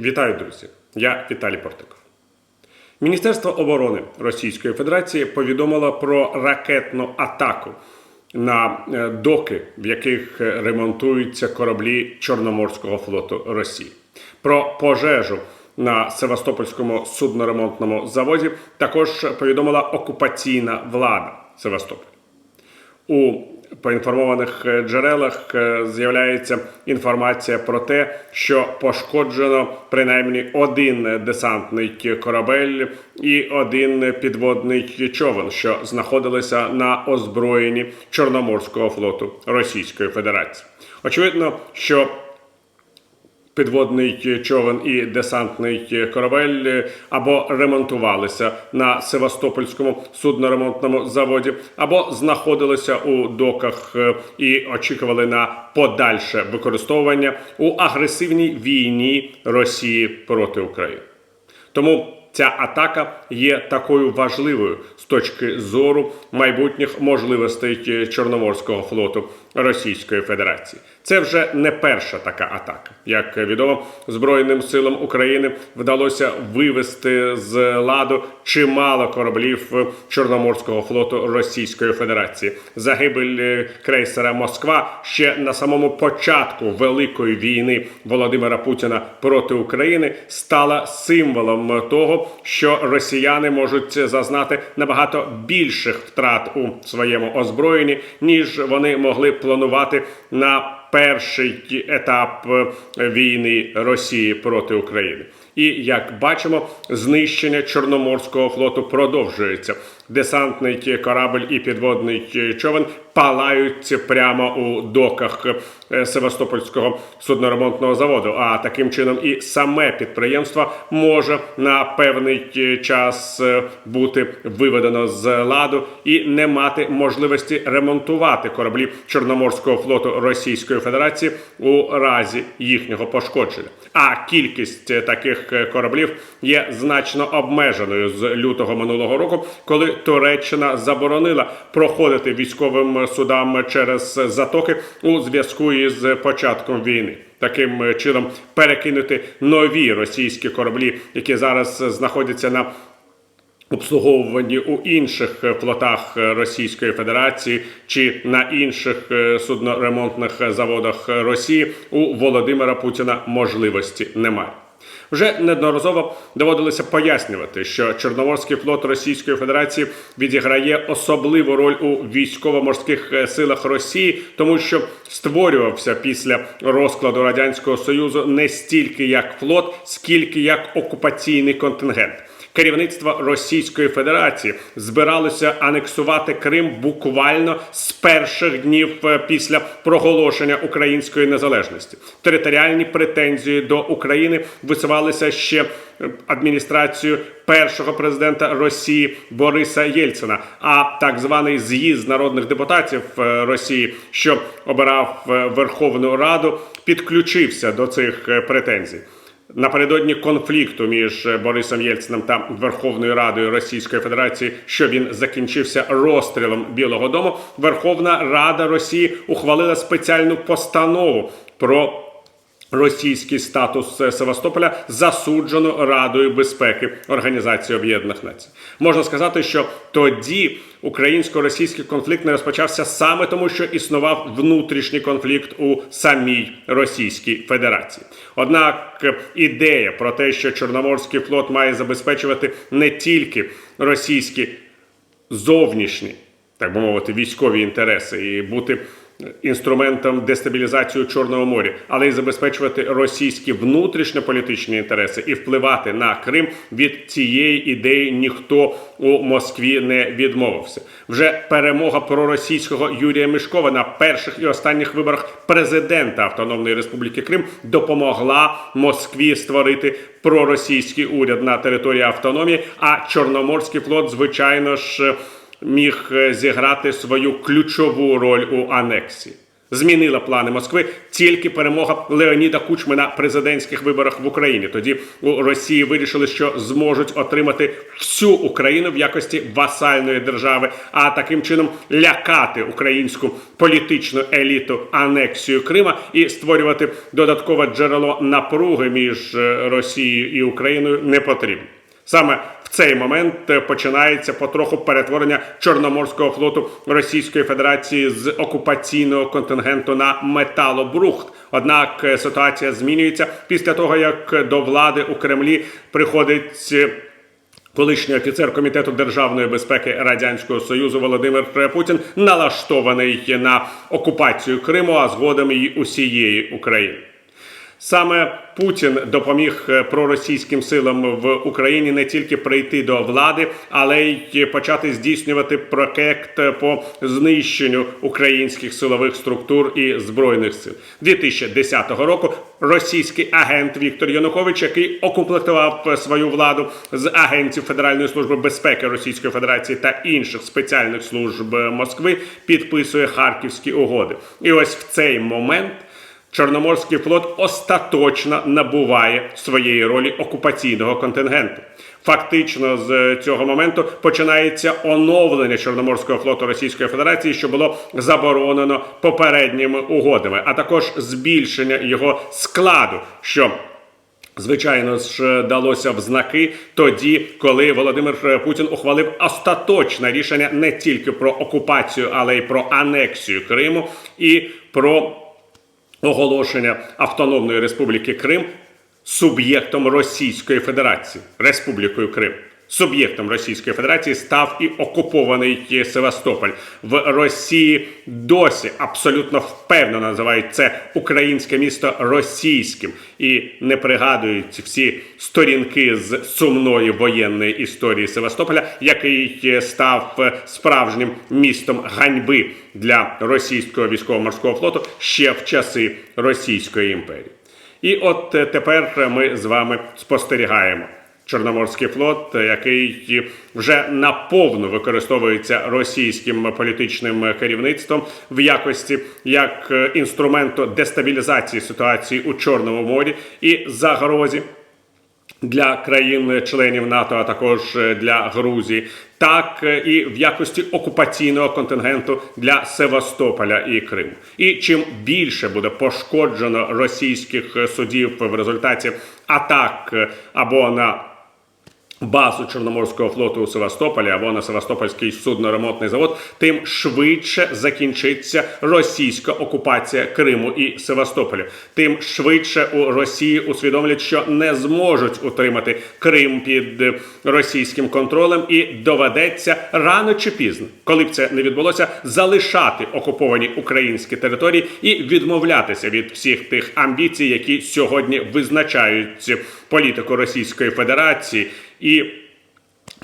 Вітаю, друзі! Я Віталій Портиков. Міністерство оборони Російської Федерації повідомило про ракетну атаку на е, доки, в яких ремонтуються кораблі Чорноморського флоту Росії. Про пожежу на Севастопольському судноремонтному заводі також повідомила окупаційна влада Севастополя. У поінформованих е, джерелах е, з'являється інформація про те, що пошкоджено принаймні один десантний корабель і один підводний човен, що знаходилися на озброєнні Чорноморського флоту Російської Федерації. Очевидно, що підводний човен і десантний корабель або ремонтувалися на Севастопольському судноремонтному заводі, або знаходилися у доках е, і очікували на подальше використовування у агресивній війні Росії проти України. Тому ця атака є такою важливою з точки зору майбутніх можливостей Чорноморського флоту Російської Федерації. Це вже не перша така атака. Як відомо, Збройним силам України вдалося вивести з ладу чимало кораблів Чорноморського флоту Російської Федерації. Загибель крейсера Москва ще на самому початку великої війни Володимира Путіна проти України стала символом того, що росіяни можуть зазнати набагато більших втрат у своєму озброєнні, ніж вони могли планувати на перший етап війни Росії проти України. І як бачимо, знищення Чорноморського флоту продовжується. Десантний корабль і підводний човен палають прямо у доках Севастопольського судноремонтного заводу. А таким чином і саме підприємство може на певний час бути виведено з ладу і не мати можливості ремонтувати кораблі Чорноморського флоту Російської Федерації у разі їхнього пошкодження. А кількість таких кораблів є значно обмеженою з лютого минулого року, коли Туреччина заборонила проходити військовим судам через затоки у зв'язку із початком війни. Таким чином перекинути нові російські кораблі, які зараз знаходяться на обслуговуванні у інших флотах Російської Федерації чи на інших судноремонтних заводах Росії у Володимира Путіна можливості немає. Вже неодноразово доводилося пояснювати, що Чорноморський флот Російської Федерації відіграє особливу роль у військово-морських силах Росії, тому що створювався після розкладу радянського союзу не стільки як флот, скільки як окупаційний контингент. Керівництво Російської Федерації збиралося анексувати Крим буквально з перших днів після проголошення української незалежності. Територіальні претензії до України висувалися ще адміністрацією першого президента Росії Бориса Єльцина. А так званий з'їзд народних депутатів Росії, що обирав Верховну Раду, підключився до цих претензій. Напередодні конфлікту між Борисом Єльциним та Верховною Радою Російської Федерації, що він закінчився розстрілом Білого Дому, Верховна Рада Росії ухвалила спеціальну постанову про російський статус Севастополя засуджено Радою безпеки Організації Об'єднаних Націй. Можна сказати, що тоді українсько-російський конфлікт не розпочався саме тому, що існував внутрішній конфлікт у самій Російській Федерації. Однак ідея про те, що Чорноморський флот має забезпечувати не тільки російські зовнішні, так би мовити, військові інтереси і бути інструментом дестабілізації Чорного моря, але й забезпечувати російські внутрішньополітичні інтереси і впливати на Крим від цієї ідеї ніхто у Москві не відмовився. Вже перемога проросійського Юрія Мишкова на перших і останніх виборах президента Автономної Республіки Крим допомогла Москві створити проросійський уряд на території автономії. А Чорноморський флот, звичайно ж міг зіграти свою ключову роль у анексії. Змінила плани Москви тільки перемога Леоніда Кучми на президентських виборах в Україні. Тоді у Росії вирішили, що зможуть отримати всю Україну в якості васальної держави, а таким чином лякати українську політичну еліту анексію Крима і створювати додаткове джерело напруги між е, Росією і Україною не потрібно. Саме в цей момент е, починається потроху перетворення Чорноморського флоту Російської Федерації з окупаційного контингенту на металобрухт. Однак е, ситуація змінюється після того, як до влади у Кремлі приходить. е, Колишній офіцер комітету державної безпеки радянського союзу Володимир Путін налаштований на окупацію Криму, а згодом і усієї України. Саме Путін допоміг е, проросійським силам в Україні не тільки прийти до влади, але й почати здійснювати проект по знищенню українських силових структур і збройних сил 2010 року. Російський агент Віктор Янукович, який окомплектував свою владу з агентів Федеральної служби безпеки Російської Федерації та інших спеціальних служб Москви, підписує харківські угоди. І ось в цей момент. Чорноморський флот остаточно набуває своєї ролі окупаційного контингенту. Фактично, з цього моменту починається оновлення Чорноморського флоту Російської Федерації, що було заборонено попередніми угодами, а також збільшення його складу, що Звичайно ж, далося в знаки тоді, коли Володимир Путін ухвалив остаточне рішення не тільки про окупацію, але й про анексію Криму і про оголошення Автономної Республіки Крим суб'єктом Російської Федерації, Республікою Крим. Суб'єктом Російської Федерації став і окупований Севастополь в Росії. Досі абсолютно впевнено називають це українське місто російським і не пригадують всі сторінки з сумної воєнної історії Севастополя, який став справжнім містом ганьби для російського військово-морського флоту ще в часи Російської імперії. І от тепер ми з вами спостерігаємо. Чорноморський флот, який вже наповну використовується російським політичним керівництвом в якості як інструменту дестабілізації ситуації у Чорному морі і загрозі для країн-членів НАТО, а також для Грузії, так і в якості окупаційного контингенту для Севастополя і Криму. І чим більше буде пошкоджено російських судів в результаті атак або на Базу Чорноморського флоту у Севастополі або на Севастопольський судноремонтний завод, тим швидше закінчиться російська окупація Криму і Севастополя. Тим швидше у Росії усвідомлять, що не зможуть утримати Крим під російським контролем, і доведеться рано чи пізно, коли б це не відбулося, залишати окуповані українські території і відмовлятися від всіх тих амбіцій, які сьогодні визначають політику Російської Федерації і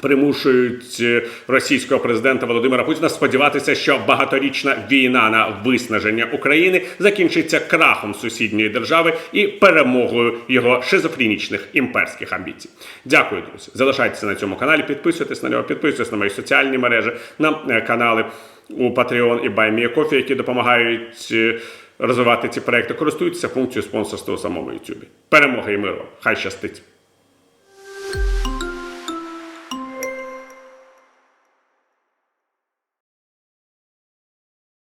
примушують е, російського президента Володимира Путіна сподіватися, що багаторічна війна на виснаження України закінчиться крахом сусідньої держави і перемогою його шизофренічних імперських амбіцій. Дякую, друзі. Залишайтеся на цьому каналі, підписуйтесь на нього, підписуйтесь на мої соціальні мережі, на е, канали у Patreon і BuyMeACoffee, які допомагають. е, Розвивати ці проекти користуйтеся функцією спонсорства у самому YouTube. Перемоги і миру! Хай щастить!